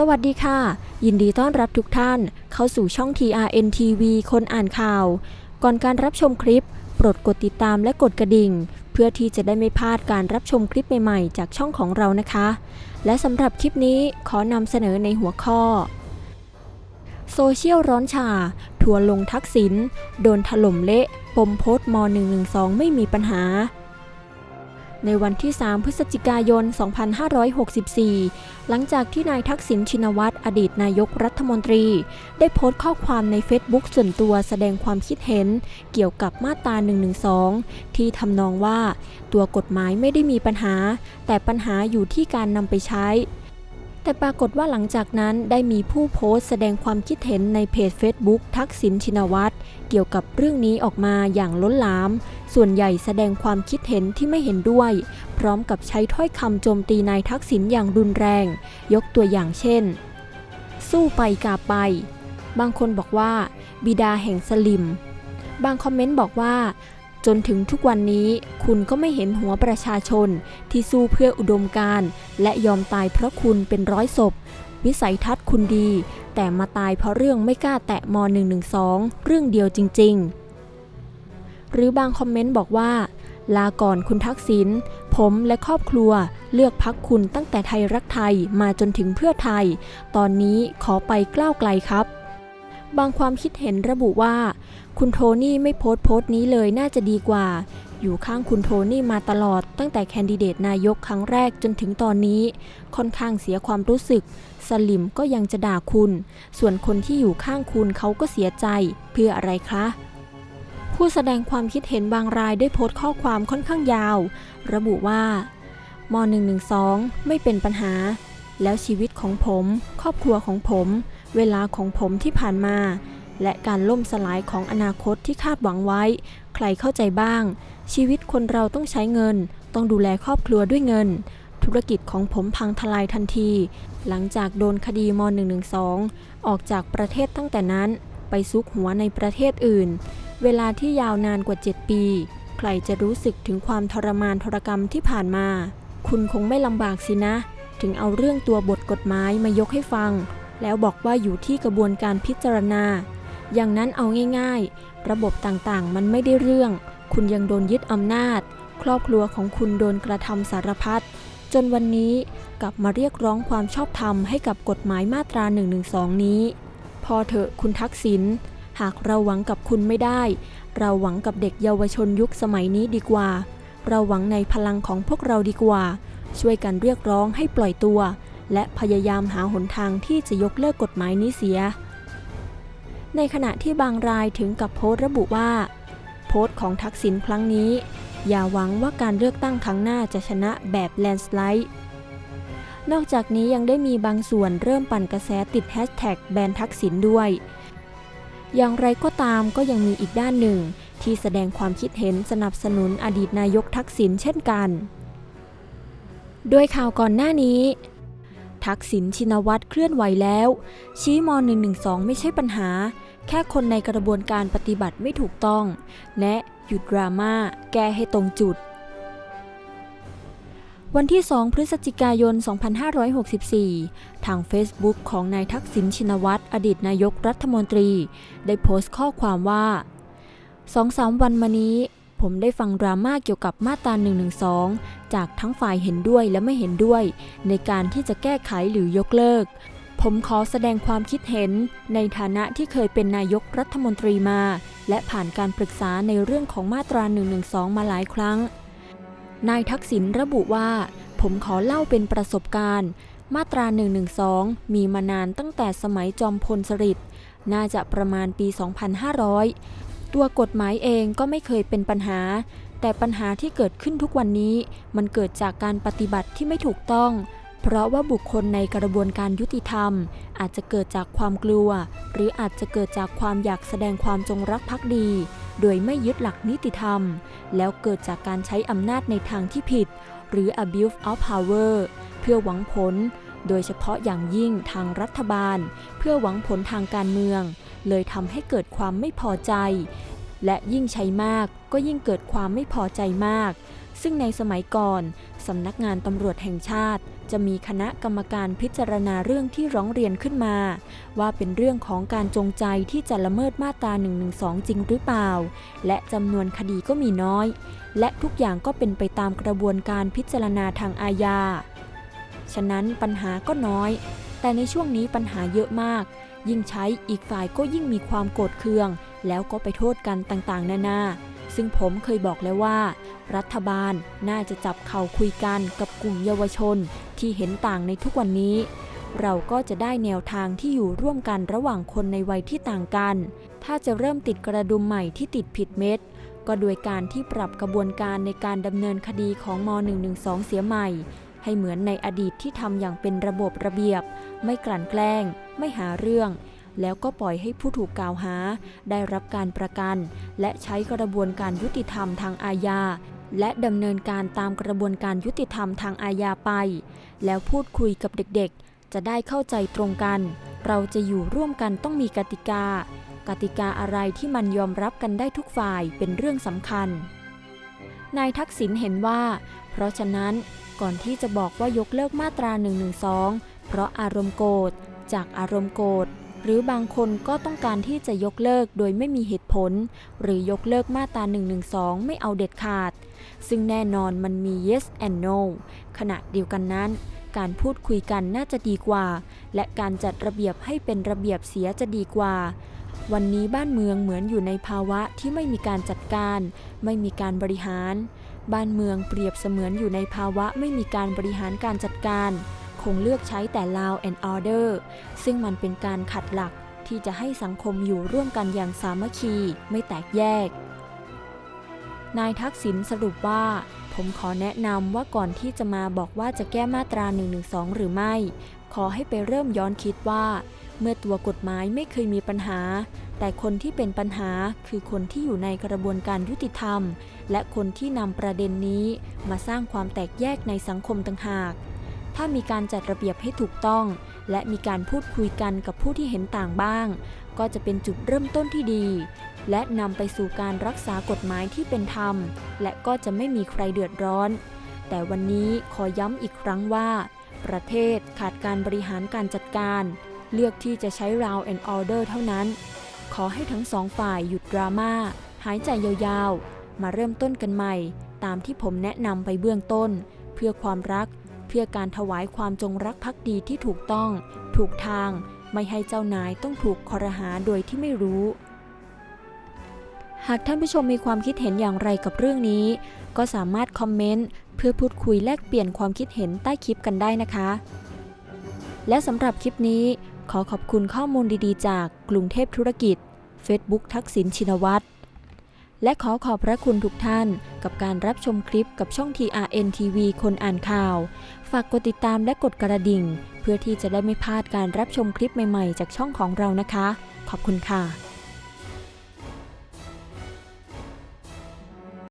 สวัสดีค่ะ ยินดีต้อนรับทุกท่าน เข้าสู่ช่อง TRN TV คนอ่านข่าว ก่อนการรับชมคลิป โปรดกดติดตามและกดกระดิ่ง เพื่อที่จะได้ไม่พลาดการรับชมคลิปใหม่ๆ จากช่องของเรานะคะ และสำหรับคลิปนี้ขอนำเสนอในหัวข้อ โซเชียลร้อนชา ทัวลงทักษิณโดนถล่มเละ ปมโพสต์ม .112 ไม่มีปัญหา ในวันที่ 3 พฤศจิกายน 2564 หลังจากที่นายทักษิณชินวัตรอดีตนายกรัฐมนตรี ได้โพสต์ข้อความในเฟซบุ๊กส่วนตัวแสดงความคิดเห็นเกี่ยวกับมาตรา 112 ที่ทำนองว่า ตัวกฎหมายไม่ได้มีปัญหา แต่ปัญหาอยู่ที่การนำไปใช้ แต่ปรากฏว่าหลังจากนั้นได้มีผู้โพสต์แสดงความคิดเห็นในเพจ Facebook ทักษิณชินวัตรเกี่ยวกับเรื่องนี้ออกมาอย่างล้นหลาม ส่วนใหญ่แสดงความคิดเห็นที่ไม่เห็นด้วย พร้อมกับใช้ถ้อยคำโจมตีนายทักษิณอย่างรุนแรง ยกตัวอย่างเช่น สู้ไปกาไป บางคนบอกว่า บิดาแห่งสลิม บางคอมเมนต์บอกว่า จนถึงทุกวันนี้คุณก็ไม่เห็นหัวประชาชนที่สู้เพื่ออุดมการและยอมตายเพราะคุณเป็นร้อยศพ วิสัยทัศน์คุณดี แต่มาตายเพราะเรื่องไม่กล้าแตะม .112 เรื่องเดียวจริง ๆ หรือบางคอมเมนต์บอกว่า ลาก่อนคุณทักษิณผมและครอบครัวเลือกพักคุณตั้งแต่ไทยรักไทยมาจนถึงเพื่อไทย ตอนนี้ขอไปกล้าวไกลครับ บางความคิดเห็นระบุว่า คุณโทนี่ไม่โพสต์โพสต์นี้เลยน่าจะดีกว่า อยู่ข้างคุณโทนี่มาตลอด ตั้งแต่แคนดิเดตนายกครั้งแรกจนถึงตอนนี้ ค่อนข้างเสียความรู้สึก สลิมก็ยังจะด่าคุณ ส่วนคนที่อยู่ข้างคุณเขาก็เสียใจ เพื่ออะไรคะผู้แสดงความคิดเห็นบางรายได้โพสต์ข้อความค่อนข้างยาว ระบุว่าม .112 ไม่เป็นปัญหา แล้วชีวิตของผม ครอบครัวของผม เวลาของผมที่ผ่านมา และการล่มสลายของอนาคตที่คาดหวังไว้ ใครเข้าใจบ้าง ชีวิตคนเราต้องใช้เงิน ต้องดูแลครอบครัวด้วยเงิน ธุรกิจของผมพังทลายทันที หลังจากโดนคดีม .112 ออกจากประเทศตั้งแต่นั้น ไปซุกหัวในประเทศอื่น เวลาที่ยาวนานกว่า 7 ปี ใครจะรู้สึกถึงความทรมานทรกรรมที่ผ่านมา คุณคงไม่ลำบากสินะ ถึงเอาเรื่องตัวบทกฎหมายมายกให้ฟัง แล้วบอกว่าอยู่ที่กระบวนการพิจารณา อย่างนั้นเอาง่ายๆ ระบบต่างๆ มันไม่ได้เรื่อง คุณยังโดนยึดอำนาจ ครอบครัวของคุณโดนกระทำสารพัด จนวันนี้กลับมาเรียกร้องความชอบธรรมให้กับกฎหมายมาตรา 112 นี้ พอเถอะคุณทักษิณ หากเราหวังกับคุณไม่ได้ เราหวังกับเด็กเยาวชนยุคสมัยนี้ดีกว่า เราหวังในพลังของพวกเราดีกว่า ช่วยกันเรียกร้องให้ปล่อยตัว และพยายามหาหนทางที่จะยกเลิกกฎหมายนี้เสีย ในขณะที่บางรายถึงกับโพสต์ระบุว่า โพสต์ของทักษิณครั้งนี้ อย่าหวังว่าการเลือกตั้งครั้งหน้าจะชนะแบบแลนสไลด์นอกจากนี้ยังได้มีบางส่วนเริ่มปั่นกระแสติดแฮชแท็กแบนทักษิณด้วย อย่างไรก็ตามก็ยังมีอีกด้านหนึ่ง ที่แสดงความคิดเห็นสนับสนุนอดีตนายกทักษิณเช่นกัน ด้วยข่าวก่อนหน้านี้ ทักษิณชินวัตรเคลื่อนไหวแล้ว ชี้ม .112 ไม่ใช่ปัญหา แค่คนในกระบวนการปฏิบัติไม่ถูกต้อง และหยุดดราม่าแก้ให้ตรงจุด วันที่ 2 พฤศจิกายน 2564 ทาง Facebook ของนายทักษิณชินวัตรอดีตนายกรัฐมนตรี ได้โพสต์ข้อความว่าสองสามวันมานี้ ผมได้ฟังดราม่าเกี่ยวกับมาตรา112จากทั้งฝ่ายเห็นด้วยและไม่เห็นด้วย ในการที่จะแก้ไขหรือยกเลิก ผมขอแสดงความคิดเห็นในฐานะที่เคยเป็นนายกรัฐมนตรีมา และผ่านการปรึกษาในเรื่องของมาตรา112มาหลายครั้ง นายทักษิณระบุว่า ผมขอเล่าเป็นประสบการณ์ มาตรา112มีมานานตั้งแต่สมัยจอมพลสฤษดิ์น่าจะประมาณปี 2500 ตัวกฎหมายเองก็ไม่เคยเป็นปัญหา แต่ปัญหาที่เกิดขึ้นทุกวันนี้ มันเกิดจากการปฏิบัติที่ไม่ถูกต้อง เพราะว่าบุคคลในกระบวนการยุติธรรม อาจจะเกิดจากความกลัว หรืออาจจะเกิดจากความอยากแสดงความจงรักภักดี โดยไม่ยึดหลักนิติธรรม แล้วเกิดจากการใช้อำนาจในทางที่ผิด หรือ abuse of power เพื่อหวังผล โดยเฉพาะอย่างยิ่งทางรัฐบาล เพื่อหวังผลทางการเมือง เลยทำให้เกิดความไม่พอใจ และยิ่งใช้มากก็ยิ่งเกิดความไม่พอใจมาก ซึ่งในสมัยก่อนสำนักงานตำรวจแห่งชาติ จะมีคณะกรรมการพิจารณาเรื่องที่ร้องเรียนขึ้นมา ว่าเป็นเรื่องของการจงใจที่จะละเมิดมาตรา 112 จริงหรือเปล่า และจำนวนคดีก็มีน้อย และทุกอย่างก็เป็นไปตามกระบวนการพิจารณาทางอาญาฉะนั้นปัญหาก็น้อย แต่ในช่วงนี้ปัญหาเยอะมาก ยิ่งใช้อีกฝ่ายก็ยิ่งมีความโกรธเคือง แล้วก็ไปโทษกันต่างๆ นานา ซึ่งผมเคยบอกแล้วว่า รัฐบาลน่าจะจับเข่าคุยกันกับกลุ่มเยาวชนที่เห็นต่างในทุกวันนี้ เราก็จะได้แนวทางที่อยู่ร่วมกันระหว่างคนในวัยที่ต่างกัน ถ้าจะเริ่มติดกระดุมใหม่ที่ติดผิดเม็ดก็โดยการที่ปรับกระบวนการในการดำเนินคดีของม .112 เสียใหม่ ให้เหมือนในอดีตที่ทำอย่างเป็นระบบระเบียบ ไม่กลั่นแกล้ง ไม่หาเรื่อง แล้วก็ปล่อยให้ผู้ถูกกล่าวหา ได้รับการประกัน และใช้กระบวนการยุติธรรมทางอาญาและดำเนินการตามกระบวนการยุติธรรมทางอาญาไป แล้วพูดคุยกับเด็กๆ จะได้เข้าใจตรงกัน เราจะอยู่ร่วมกันต้องมีกติกา กติกาอะไรที่มันยอมรับกันได้ทุกฝ่ายเป็นเรื่องสำคัญ นายทักษิณเห็นว่า เพราะฉะนั้น ก่อนที่จะบอกว่ายกเลิกมาตรา 112 เพราะอารมณ์โกรธ จากอารมณ์โกรธ หรือบางคนก็ต้องการที่จะยกเลิกโดยไม่มีเหตุผล หรือยกเลิกมาตรา 112 ไม่เอาเด็ดขาด ซึ่งแน่นอนมันมี yes and no ขณะเดียวกันนั้น การพูดคุยกันน่าจะดีกว่า และการจัดระเบียบให้เป็นระเบียบเสียจะดีกว่าวันนี้บ้านเมืองเหมือนอยู่ในภาวะที่ไม่มีการจัดการ ไม่มีการบริหาร บ้านเมืองเปรียบเสมือนอยู่ในภาวะไม่มีการบริหารการจัดการ คงเลือกใช้แต่ law and order ซึ่งมันเป็นการขัดหลักที่จะให้สังคมอยู่ร่วมกันอย่างสามัคคีไม่แตกแยก นายทักษิณสรุปว่า ผมขอแนะนำว่าก่อนที่จะมาบอกว่าจะแก้มาตรา 112 หรือไม่ ขอให้ไปเริ่มย้อนคิดว่า เมื่อตัวกฎหมายไม่เคยมีปัญหา แต่คนที่เป็นปัญหาคือคนที่อยู่ในกระบวนการยุติธรรม และคนที่นำประเด็นนี้มาสร้างความแตกแยกในสังคมต่างหาก ถ้ามีการจัดระเบียบให้ถูกต้อง และมีการพูดคุยกันกับผู้ที่เห็นต่างบ้าง ก็จะเป็นจุดเริ่มต้นที่ดี และนำไปสู่การรักษากฎหมายที่เป็นธรรม และก็จะไม่มีใครเดือดร้อน แต่วันนี้ขอย้ำอีกครั้งว่า ประเทศขาดการบริหารการจัดการ เลือกที่จะใช้ round and order เท่านั้น ขอให้ทั้งสองฝ่ายหยุดดราม่าหายใจยาวๆ มาเริ่มต้นกันใหม่ ตามที่ผมแนะนำไปเบื้องต้น เพื่อความรัก เพื่อการถวายความจงรักภักดีที่ถูกต้อง ถูกทาง ไม่ให้เจ้านายต้องถูกคอรหาโดยที่ไม่รู้ หากท่านผู้ชมมีความคิดเห็นอย่างไรกับเรื่องนี้ ก็สามารถคอมเมนต์เพื่อพูดคุยแลกเปลี่ยนความคิดเห็นใต้คลิปกันได้นะคะ และสำหรับคลิปนี้ขอขอบคุณข้อมูลดีๆ จากกรุงเทพธุรกิจ Facebook ทักษิณชินวัตรและขอขอบพระคุณทุกท่านกับการรับชมคลิปกับช่อง TRN TV คนอ่านข่าว ฝากกดติดตามและกดกระดิ่ง เพื่อที่จะได้ไม่พลาดการรับชมคลิปใหม่ๆ จากช่องของเรานะคะ ขอบคุณค่ะ